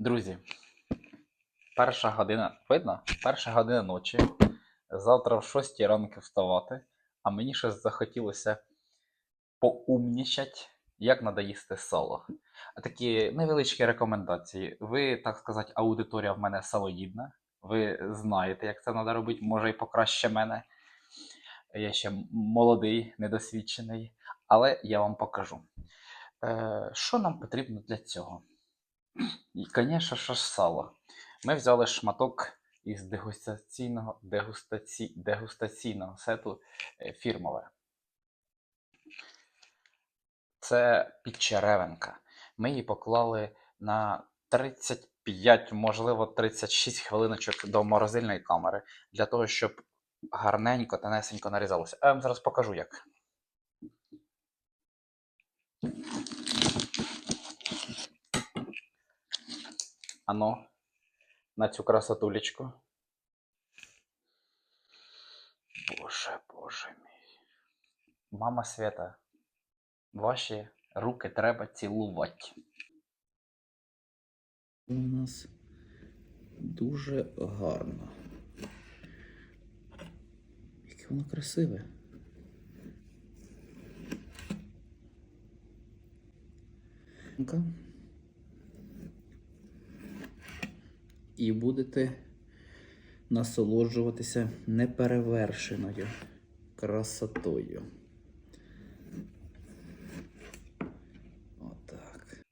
Друзі, перша година, видно? Перша година ночі. Завтра в 6 ранку вставати, а мені щось захотілося поумнічать, як надо їсти сало. Такі невеличкі рекомендації. Ви, так сказати, аудиторія в мене салоїдна. Ви знаєте, як це треба робити, може і покраще мене. Я ще молодий, недосвідчений, але я вам покажу. Е, що нам потрібно для цього? І, звісно, що ж сало. Ми взяли шматок із дегустаційного, дегустаці, дегустаційного сету е, фірмове. Це підчеревинка. Ми її поклали на 35, можливо, 36 хвилиночок до морозильної камери для того, щоб гарненько, тонесенько нарізалося. А я вам зараз покажу як. Ано, на цю красотулечку. Боже, боже мій. Мама Свята, ваші руки треба цілувати. у нас дуже гарно. Яке воно красиве. Ну-ка. І будете насолоджуватися неперевершеною красотою. Отак.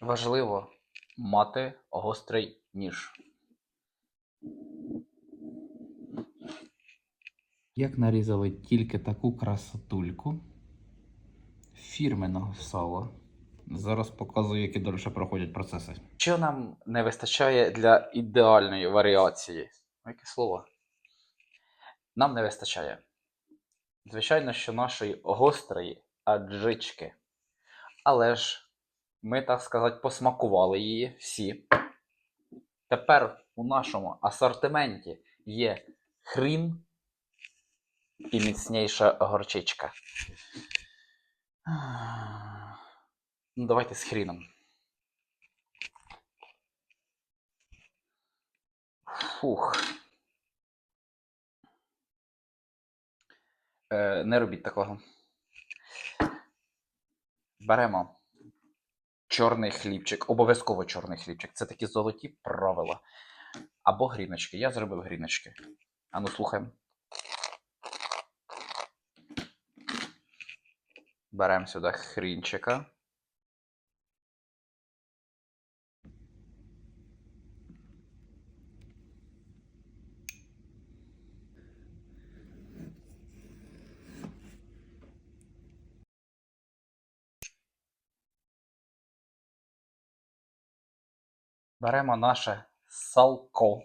Важливо мати гострий ніж. Як нарізали тільки таку красотульку фірменного сала. Зараз показую, які далі проходять процеси. Що нам не вистачає для ідеальної варіації? Ну, Яке слово? Нам не вистачає. Звичайно, що нашої гострої аджички. Але ж ми, так сказати, посмакували її всі. Тепер у нашому асортименті є хрін і міцніша горчичка. Ну, давайте з хріном. Фух. Е, не робіть такого. Беремо чорний хлібчик, обов'язково чорний хлібчик. Це такі золоті правила. Або гріночки. Я зробив гріночки. Ану, слухаємо. Беремо сюди хрінчика. Беремо наше салко.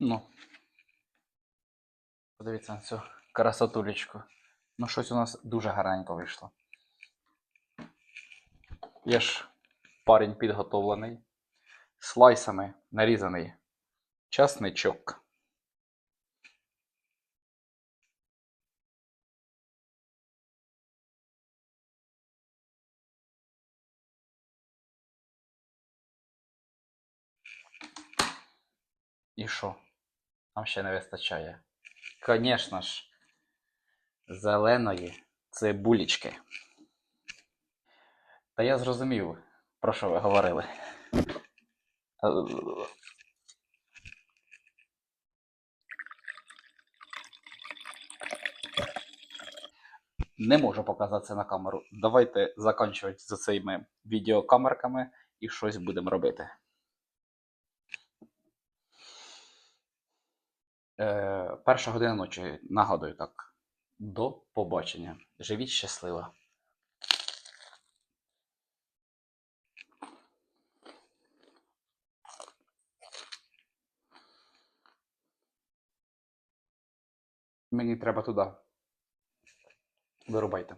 Ну. Подивіться на цю красотулечку. Ну, щось у нас дуже гарненько вийшло. Є ж парень підготовлений. Слайсами нарізаний часничок. І що? Нам ще не вистачає. Звісно ж, зеленої цибулічки. Та я зрозумів, про що ви говорили. Не можу показати це на камеру. Давайте закінчувати за цими відеокамерками і щось будемо робити. Е, перша година ночі, нагадую так. До побачення. Живіть щасливо. Мені треба туди. Вирубайте.